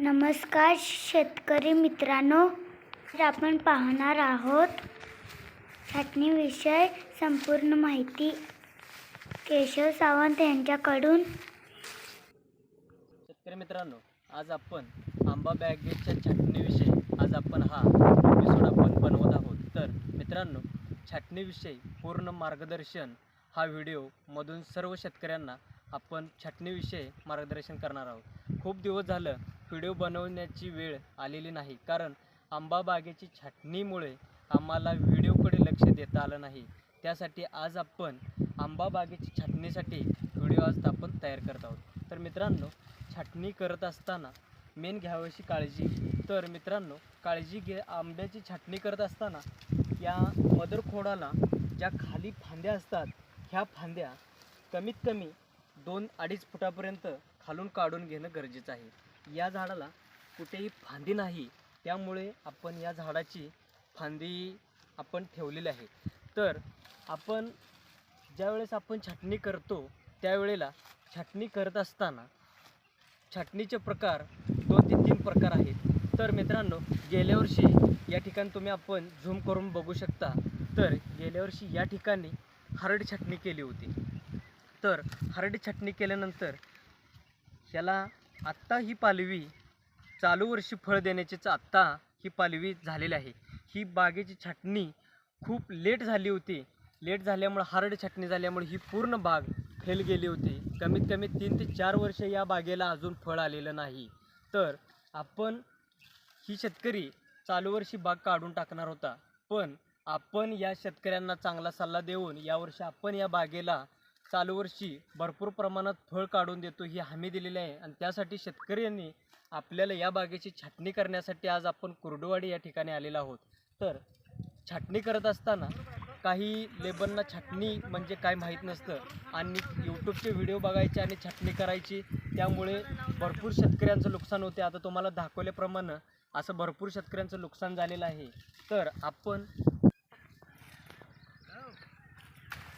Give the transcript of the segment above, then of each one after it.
नमस्कार शेतकरी मित्रांनो तर आपण पाहणार आहोत छाटणीविषय संपूर्ण माहिती. केशव सावंत यांच्याकडून. शेतकरी मित्रांनो आज आपण आंबा बॅगेच्या छाटणीविषयी आज आपण हा एपिसोड आपण बनवत आहोत. तर मित्रांनो छाटणीविषयी पूर्ण मार्गदर्शन हा व्हिडिओ मधून सर्व शेतकऱ्यांना आपण छाटणीविषयी मार्गदर्शन करणार आहोत. खूप दिवस झालं व्हिडिओ बनवण्याची वेळ आलेली नाही. कारण आंबा बागेची छाटणीमुळे आम्हाला व्हिडिओकडे लक्ष देता आलं नाही. त्यासाठी आज आपण आंबा बागेची छाटणीसाठी व्हिडिओ आज आपण तयार करत आहोत. तर मित्रांनो छाटणी करत असताना मेन घ्यावीशी काळजी. तर मित्रांनो काळजी घे आंब्याची छाटणी करत असताना या मदर खोडाला ज्या खाली फांद्या असतात ह्या फांद्या कमीत कमी दोन अडीच फुटापर्यंत खालून काढून घेणं गरजेचं आहे. या झाडाला कुठेही फांदी नाही. त्यामुळे आपण या झाडाची फांदी आपण ठेवलेली आहे. तर आपण ज्यावेळेस आपण छाटणी करतो त्यावेळेला छाटणी करत असताना छाटणीचे प्रकार दोन ते तीन प्रकार आहेत. तर मित्रांनो गेल्या वर्षी या ठिकाणी तुम्ही आपण झूम करून बघू शकता. तर गेल्या वर्षी या ठिकाणी हरड छाटणी केली होती. तर हरड छाटणी केल्यानंतर याला आत्ता ही पालवी चालू वर्षी फळ देण्याचीच आत्ता ही पालवी झालेली आहे. ही बागेची छाटणी खूप लेट झाली होती. लेट झाल्यामुळं हार्ड छाटणी झाल्यामुळे ही पूर्ण बाग फेल गेली होती. कमीत कमी तीन ते चार वर्ष या बागेला अजून फळ आलेलं नाही. तर आपण ही शेतकरी चालू वर्षी बाग काढून टाकणार होता. पण आपण या शेतकऱ्यांना चांगला सल्ला देऊन यावर्षी आपण या बागेला चालू वर्षी भरपूर प्रमाणात फळ काढून देतो ही हमी दिलेली आहे. आणि त्यासाठी शेतकऱ्यांनी आपल्याला या बागेची छाटणी करण्यासाठी आज आपण कुर्डुवाडी या ठिकाणी आलेलो आहोत. तर छाटणी करत असताना काही लेबरना छाटणी म्हणजे काय माहीत नसतं. आणि यूट्यूबचे व्हिडिओ बघायचे आणि छाटणी करायची त्यामुळे भरपूर शेतकऱ्यांचं नुकसान होते. आता तुम्हाला दाखवल्याप्रमाणे असं भरपूर शेतकऱ्यांचं नुकसान झालेलं आहे. तर आपण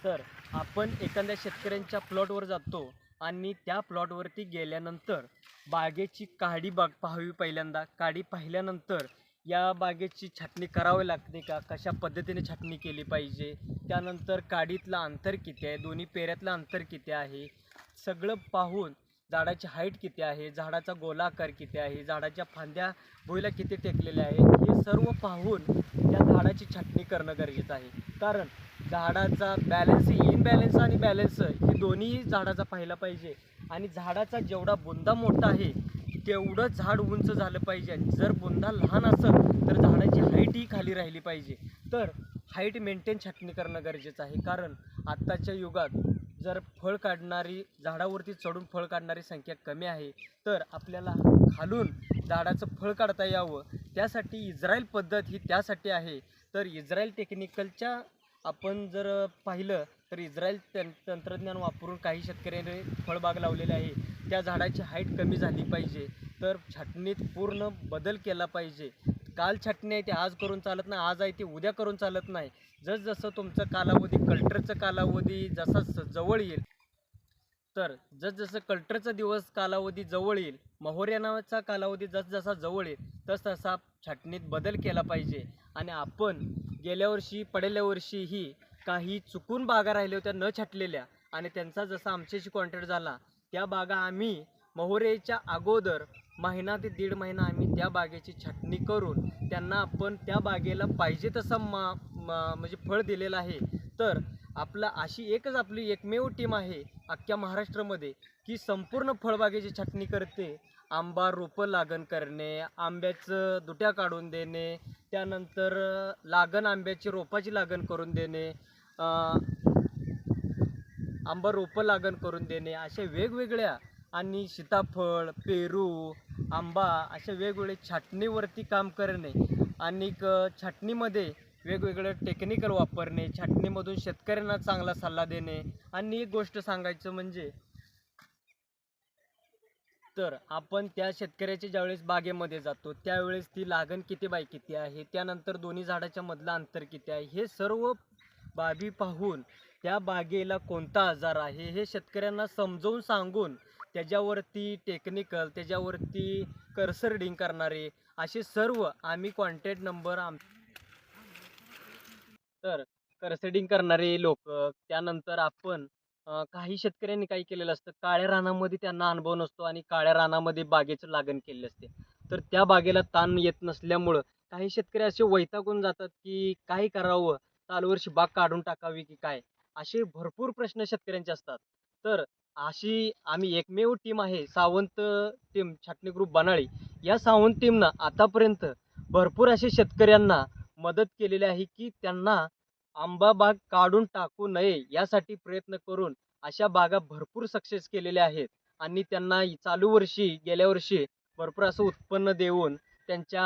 तर आपण एखाद्या शेतकऱ्यांच्या प्लॉटवर जातो आणि त्या प्लॉटवरती गेल्यानंतर बागेची काडी बाग पाहावी पहिल्यांदा. काडी पाहिल्यानंतर या बागेची छाटणी करावी लागते का? कशा पद्धतीने छाटणी केली पाहिजे? त्यानंतर काडीतलं अंतर किती आहे? दोन्ही पेऱ्यातलं अंतर किती आहे? सगळं पाहून झाडाची हाईट किती आहे? झाडाचा गोलाकार किती आहे? झाडाच्या फांद्या भुईला किती टेकलेल्या आहे हे सर्व पाहून त्या झाडाची छाटणी करणं गरजेचं आहे. कारण झाडाचा बॅलन्स इनबॅलन्स आणि बॅलन्स हे दोन्ही झाडाचा पाहिला पाहिजे. आणि झाडाचा जेवढा बुंदा मोठा आहे तेवढं झाड उंच झालं पाहिजे. आणि जर बुंदा लहान असेल तर झाडाची हाईटही खाली राहिली पाहिजे. तर हाईट मेंटेन छाटणी करणं गरजेचं आहे. कारण आत्ताच्या युगात जर फळ काढणारी झाडावरती चढून फळ काढणारी संख्या कमी आहे तर आपल्याला खालून झाडाचं फळ काढता यावं. त्यासाठी इस्रायल पद्धत ही त्यासाठी आहे. तर इस्रायल टेक्निकलच्या आपण जर पाहिलं तर इस्रायल तं तंत्रज्ञान वापरून काही शेतकऱ्यांनी फळबाग लावलेले आहे. त्या झाडाची हाईट कमी झाली पाहिजे. तर छाटणीत पूर्ण बदल केला पाहिजे. काल छाटणी आहे ते आज करून चालत नाही आज आहे ते उद्या करून चालत नाही. जसजसं तुमचं कालावधी कल्टरचं कालावधी जसा स- जवळ येईल तर जसजसं कल्टरचा दिवस कालावधी जवळ येईल महोर्यानाचा कालावधी जसजसा जवळ येईल तसतसा छाटणीत बदल केला पाहिजे. आणि आपण गेल्या वर्षी पडलेल्या वर्षीही काही चुकून बागा राहिल्या होत्या न छाटलेल्या. आणि त्यांचा जसा आमच्याशी कॉन्टॅक्ट झाला त्या बागा आम्ही महोरेच्या अगोदर महिना ते दीड महिना आम्ही त्या बागेची छाटणी करून त्यांना आपण त्या बागेला पाहिजे तसं मा मा- म्हणजे फळ दिलेलं आहे. तर आपला अशी एकच आपली एकमेव टीम आहे अख्ख्या महाराष्ट्रामध्ये की संपूर्ण फळबागेची छाटणी करते. आंबा रोपं लागण करणे आंब्याचं दुट्या काढून देणे त्यानंतर लागण आंब्याची रोपाची लागण करून देणे आंबा रोपं लागण करून देणे अशा वेगवेगळ्या आणि सीताफळ पेरू आंबा अशा वेगवेगळे छाटणीवरती काम करणे. आणि छाटणीमध्ये वेगवेगळं टेक्निकल वापरणे छाटणीमधून शेतकऱ्यांना चांगला सल्ला देणे आणि एक गोष्ट सांगायचं म्हणजे तर आपण त्या शेतकऱ्याच्या ज्यावेळेस बागेमध्ये जातो त्यावेळेस ती लागण किती बाय किती आहे त्यानंतर दोन्ही झाडाच्या मधलं अंतर किती आहे हे सर्व बाबी पाहून त्या बागेला कोणता आजार आहे हे शेतकऱ्यांना समजावून सांगून त्याच्यावरती टेक्निकल त्याच्यावरती कर्सरडिंग करणारे असे सर्व आम्ही कॉन्टॅक्ट नंबर आम तर करसेडिंग करणारे लोक त्यानंतर आपण काही शेतकऱ्यांनी काय केलेलं असतं काळ्या रानामध्ये त्यांना अनुभव नसतो आणि काळ्या रानामध्ये बागेचं लागण केलेली असते. तर त्या बागेला ताण येत नसल्यामुळं काही शेतकरी असे वैतागून जातात की काय करावं? चालू वर्षी बाग काढून टाकावी की काय? असे भरपूर प्रश्न शेतकऱ्यांचे असतात. तर अशी आम्ही एकमेव टीम आहे सावंत टीम छाटणी ग्रुप बनाळी. या सावंत टीमनं आतापर्यंत भरपूर असे शेतकऱ्यांना मदत केलेली आहे की त्यांना आंबा बाग काढून टाकू नये यासाठी प्रयत्न करून अशा बागा भरपूर सक्सेस केलेल्या आहेत. आणि त्यांना चालू वर्षी गेल्या वर्षी भरपूर असं उत्पन्न देऊन त्यांच्या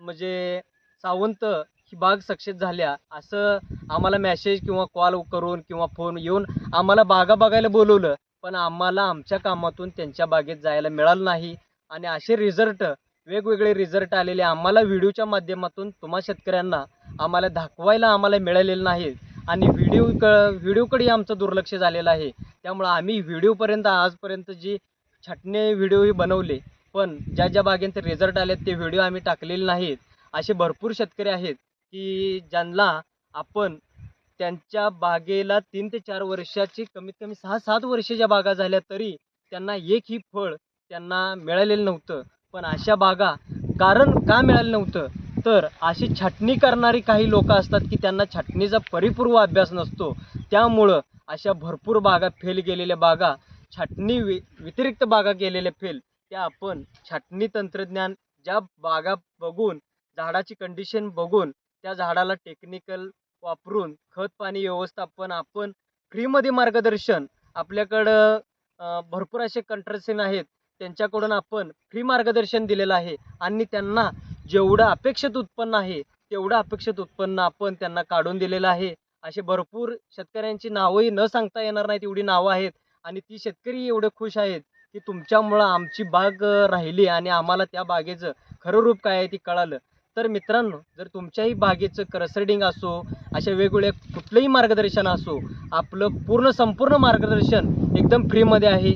म्हणजे सावंत ही बाग सक्सेस झाल्या असं आम्हाला मॅसेज किंवा कॉल करून किंवा फोन येऊन आम्हाला बागा बघायला बोलवलं. पण आम्हाला आमच्या कामातून त्यांच्या बागेत जायला मिळालं नाही. आणि असे रिझल्ट वेगवेगळे रिझल्ट आलेले आम्हाला व्हिडिओच्या माध्यमातून तुम्हा शेतकऱ्यांना आम्हाला दाखवायला आम्हाला मिळालेलं नाही. आणि व्हिडिओ क व्हिडिओकडे आमचं दुर्लक्ष झालेलं आहे. त्यामुळं आम्ही व्हिडिओपर्यंत आजपर्यंत जी छाटणे व्हिडिओही बनवले पण ज्या ज्या बागेंचे रिझल्ट आले ते व्हिडिओ आम्ही टाकलेले नाहीत. असे भरपूर शेतकरी आहेत की ज्यांना आपण त्यांच्या बागेला तीन ते चार वर्षाची कमीत कमी सहा सात वर्षाच्या बागा झाल्या तरी त्यांना एकही फळ त्यांना मिळालेलं नव्हतं. पण अशा बागा कारण का मिळालं नव्हतं? तर अशी छाटणी करणारी काही लोक असतात की त्यांना छाटणीचा परिपूर्व अभ्यास नसतो. त्यामुळं अशा भरपूर बागा फेल गेलेल्या बागा छाटणी वि व्यतिरिक्त बागा गेलेल्या फेल त्या आपण छाटणी तंत्रज्ञान ज्या बागा बघून झाडाची कंडिशन बघून त्या झाडाला टेक्निकल वापरून खत पाणी व्यवस्थापन आपण फ्रीमध्ये मार्गदर्शन आपल्याकडं भरपूर असे कंट्रसेन आहेत. त्यांच्याकडून आपण फ्री मार्गदर्शन दिलेलं आहे. आणि त्यांना जेवढं अपेक्षित उत्पन्न आहे तेवढं अपेक्षित उत्पन्न आपण त्यांना काढून दिलेलं आहे. असे भरपूर शेतकऱ्यांची नावंही न सांगता येणार नाहीत एवढी नावं आहेत. आणि ती शेतकरी एवढे खुश आहेत की तुमच्यामुळं आमची बाग राहिली आणि आम्हाला त्या बागेचं खरं रूप काय आहे ते कळालं. तर मित्रांनो जर तुमच्याही बागेचं क्रसडिंग असो अशा वेगवेगळ्या कुठलंही मार्गदर्शन असो आपलं पूर्ण संपूर्ण मार्गदर्शन एकदम फ्रीमध्ये आहे.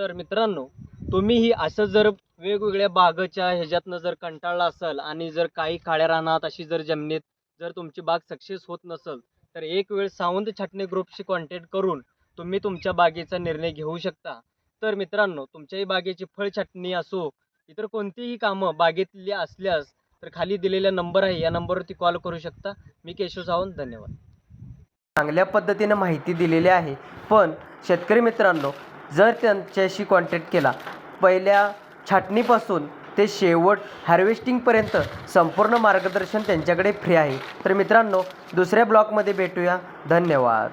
तर मित्रांनो तुम्हीही असं जर वेगवेगळ्या बागच्या ह्याच्यातनं जर कंटाळला असाल आणि जर काही काळ्या रानात अशी जर जमिनीत जर तुमची बाग सक्सेस होत नसेल तर एक वेळ सावंत छाटणी ग्रुपशी कॉन्टॅक्ट करून तुम्ही तुमच्या बागेचा निर्णय घेऊ शकता. तर मित्रांनो तुमच्याही बागेची फळ छाटणी असो इतर कोणतीही कामं बागेतली असल्यास तर खाली दिलेला नंबर आहे या नंबरवरती कॉल करू शकता. मी केशव सावंत धन्यवाद. चांगल्या पद्धतीनं माहिती दिलेली आहे. पण शेतकरी मित्रांनो जर त्यांच्याशी कॉन्टॅक्ट केला पहिल्या छाटणीपासून ते शेवट हार्वेस्टिंगपर्यंत संपूर्ण मार्गदर्शन त्यांच्याकडे फ्री आहे. तर मित्रांनो दुसऱ्या ब्लॉगमध्ये भेटूया. धन्यवाद.